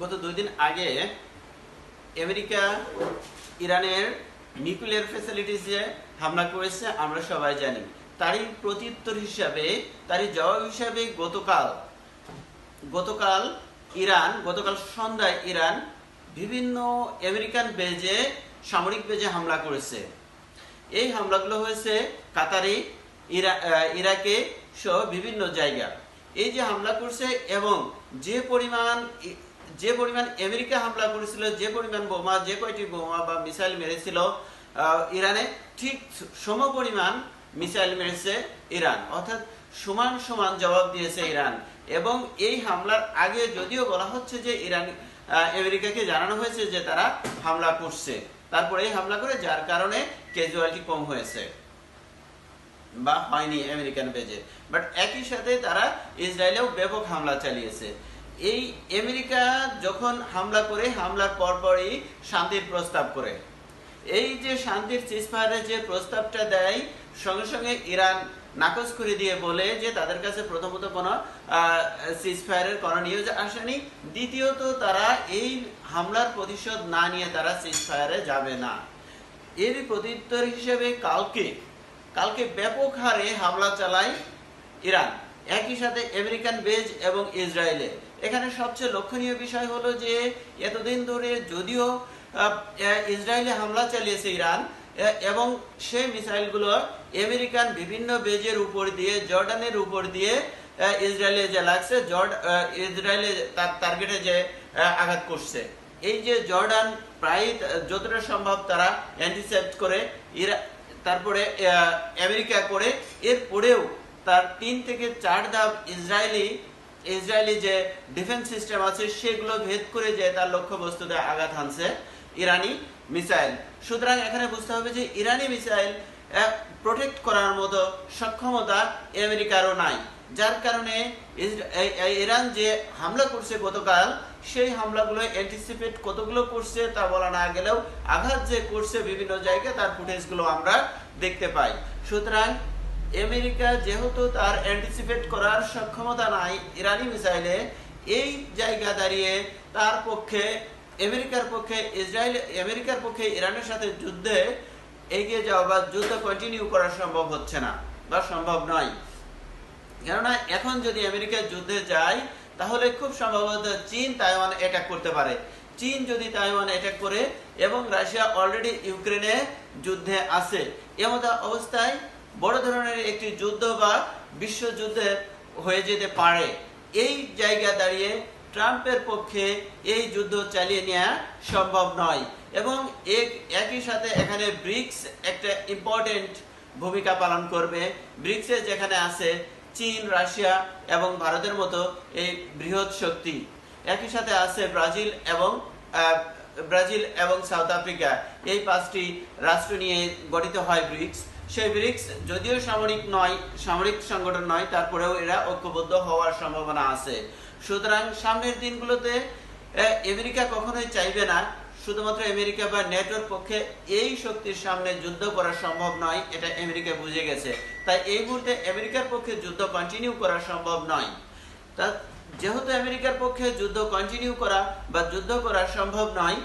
গত দুই দিন আগে আমেরিকা, ইরানের নিউক্লিয়ার ফ্যাসিলিটিসে হামলা করেছে, আমরা সবাই জানি। তারই প্রত্যুত্তর হিসাবে, তারই জবাব হিসাবে গতকাল গতকাল ইরান, গতকাল সন্ধ্যায় ইরান বিভিন্ন আমেরিকান বেজে, সামরিক বেজে হামলা করেছে। এই হামলাগুলো হয়েছে কাতারি ইরাকে সহ বিভিন্ন জায়গা। এই যে হামলা করছে এবং যে পরিমাণ যে পরিমাণ আমেরিকা হামলা করেছিল, যে পরিমাণ বোমা, যে কয়টি বোমা বা মিসাইল মেরেছিল ইরানে, ঠিক সম পরিমাণ মিসাইল মেরেছে ইরান। অর্থাৎ সমান সমান জবাব দিয়েছে ইরান। এবং এই হামলার আগে যদিও বলা হচ্ছে যে ইরান আমেরিকাকে জানানো হয়েছে যে তারা হামলা করছে। তারপরে এই হামলা করে যার কারণে ক্যাজুয়ালিটি কম হয়েছে। বা হয়নি আমেরিকান বেজে। বাট একই সাথে তারা ইসরায়েলেও ব্যাপক হামলা চালিয়েছে। এই আমেরিকা যখন হামলা করে, হামলার পরপরই শান্তির প্রস্তাব করে। এই যে শান্তির সিজফায়ারের যে প্রস্তাবটা দেয়, সঙ্গে সঙ্গে ইরান নাকচ করে দিয়ে বলে যে তাদের কাছে প্রথমত কোনো সিজফায়ারের কোনো নিউজ আসেনি। দ্বিতীয়ত তারা এই হামলার প্রতিশোধ না নিয়ে তারা সিজফায়ারে যাবে না। এর প্রত্যুত্তর হিসেবে কালকে কালকে ব্যাপক হারে হামলা চালায় ইরান। একই সাথে আমেরিকান বেজ এবং ইসরায়েলে এখানে সবচেয়ে লক্ষণীয় বিষয় হলো যে, এতদিন ধরে যদিও ইসরায়েলে হামলা চালিয়েছে ইরান এবং সেই মিসাইলগুলো আমেরিকান বিভিন্ন বেজের উপর দিয়ে, জর্ডানের উপর দিয়ে ইসরায়েলে যে লাগছে, জর্ড ইসরায়েলে তার টার্গেটে যে আঘাত করছে। এই যে জর্ডান প্রায় যতটা সম্ভব তারা অ্যান্টিসেপ্ট করে তারপরে আমেরিকা করে, এরপরেও তার তিন থেকে চার ধাপ ইসরায়েলি ইসরায়েলি যে ডিফেন্স সিস্টেম আছে, সেগুলো ভেদ করে যে তার লক্ষ্যবস্তুতে আঘাত হানছে ইরানি মিসাইল। সুতরাং এখানে বুঝতে হবে যে ইরানি মিসাইল প্রোটেক্ট করার মতো সক্ষমতা আমেরিকারও নাই। যার কারণে ইরান যে হামলা করছে গতকাল, সেই হামলাগুলো অ্যান্টিসিপেট কতগুলো করছে তা বলা না গেলেও আঘাত যে করছে বিভিন্ন জায়গায়, তার ফুটেজগুলো আমরা দেখতে পাই। সুতরাং আমেরিকা যেহেতু তার অ্যান্টিসিপেট করার সক্ষমতা নাই, ইরানি মিসাইলে এই জায়গা দাঁড়িয়ে তার পক্ষে, আমেরিকার পক্ষে, ইসরায়েল, আমেরিকার পক্ষে ইরানের সাথে যুদ্ধে এগিয়ে যাওয়া বা যুদ্ধ কন্টিনিউ করা সম্ভব হচ্ছে না, বা সম্ভব নয়। কেননা এখন যদি আমেরিকা যুদ্ধে যায়, তাহলে খুব সম্ভবত চীন তাইওয়ান অ্যাটাক করতে পারে। চীন যদি তাইওয়ান অ্যাটাক করে এবং রাশিয়া অলরেডি ইউক্রেনে যুদ্ধে আছে, এমতা অবস্থায় বড় ধরনের একটি যুদ্ধ বা বিশ্বযুদ্ধে হয়ে যেতে পারে। এই জায়গা দাঁড়িয়ে ট্রাম্পের পক্ষে এই যুদ্ধ চালিয়ে নেওয়া সম্ভব নয় এবং এক- একই সাথে এখানে ব্রিক্স একটা ইম্পর্টেন্ট ভূমিকা পালন করবে। ব্রিক্সে যেখানে আছে চীন, রাশিয়া এবং ভারতের মতো এই বৃহৎ শক্তি। একই সাথে আছে ব্রাজিল এবং ব্রাজিল এবং সাউথ আফ্রিকা। এই পাঁচটি রাষ্ট্র নিয়ে গঠিত হয় ব্রিক্স। সেই ব্রিক্স, যদিও সামরিক নয়, সামরিক সংগঠন নয়, তারপরেও এরা ঐক্যবদ্ধ হওয়ার সম্ভাবনা আছে। সুতরাং সামনের দিনগুলোতে আমেরিকা কখনোই চাইবে না, শুধুমাত্র আমেরিকা বা নেটোর পক্ষে এই শক্তির সামনে যুদ্ধ করা সম্ভব নয়, এটা আমেরিকা বুঝে গেছে। তাই এই মুহূর্তে আমেরিকার পক্ষে যুদ্ধ কন্টিনিউ করা সম্ভব নয়। তা, যেহেতু আমেরিকার পক্ষে যুদ্ধ কন্টিনিউ করা বা যুদ্ধ করা সম্ভব নয়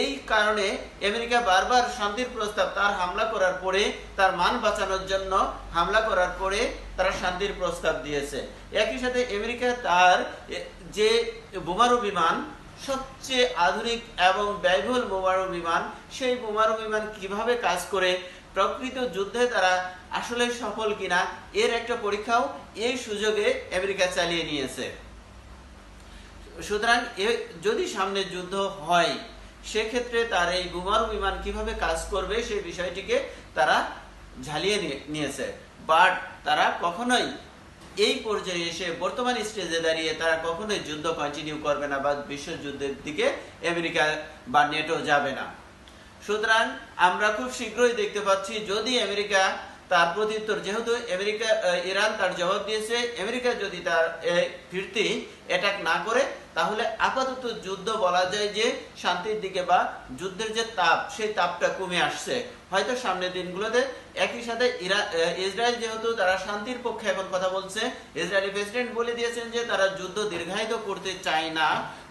এই কারণে আমেরিকা বারবার শান্তির প্রস্তাব, তার হামলা করার পরে তার মান বাঁচানোর জন্য হামলা করার পরে তারা শান্তির প্রস্তাব দিয়েছে। একই সাথে আমেরিকা তার যে বোমারু বিমান, সবচেয়ে আধুনিক এবং ব্যয়বহুল বোমারু বিমান, সেই বোমারু বিমান কীভাবে কাজ করে, প্রকৃত যুদ্ধে তারা আসলে সফল কিনা, এর একটা পরীক্ষাও এই সুযোগে আমেরিকা চালিয়ে নিয়েছে। সুতরাং যদি সামনে যুদ্ধ হয় সেক্ষেত্রে তার এই বোমারু বিমান কীভাবে কাজ করবে সেই বিষয়টিকে তারা ঝালিয়ে নিয়েছে। বাট তারা কখনোই এই পর্যায়ে এসে বর্তমান স্টেজে দাঁড়িয়ে তারা কখনোই যুদ্ধ কন্টিনিউ করবে না বা বিশ্বযুদ্ধের দিকে আমেরিকা বা নেটো যাবে না। সুতরাং আমরা খুব শীঘ্রই দেখতে পাচ্ছি যদি আমেরিকা তার প্রত্যুত্তর যেহেতু আমেরিকা ইরান তার জবাব দিয়েছে, আমেরিকা যদি তার ফিরতি অ্যাটাক না করে, তাহলে আপাতত যুদ্ধ বলা যায় যে শান্তির দিকে বা যুদ্ধের যে তাপ, সেই তাপটা কমে আসছে। হয়তো সামনের দিনগুলোতে একই সাথে ইসরায়েল যেহেতু তারা শান্তির পক্ষে এখন কথা বলছে, ইসরায়েলি প্রেসিডেন্ট বলে দিয়েছেন যে তারা যুদ্ধ দীর্ঘায়িত করতে চায় না।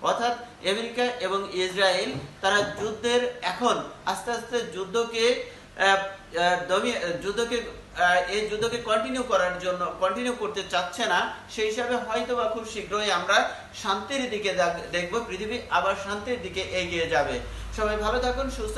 অর্থাৎ আমেরিকা এবং ইসরায়েল তারা যুদ্ধের এখন আস্তে আস্তে যুদ্ধকে যুদ্ধকে এই যুদ্ধকে কন্টিনিউ করার জন্য কন্টিনিউ করতে চাচ্ছে না, সেই হিসাবে হয়তো বা খুব শীঘ্রই আমরা শান্তির দিকে দেখ- দেখব, পৃথিবী আবার শান্তির দিকে এগিয়ে যাবে। সবাই ভালো থাকুন, সুস্থ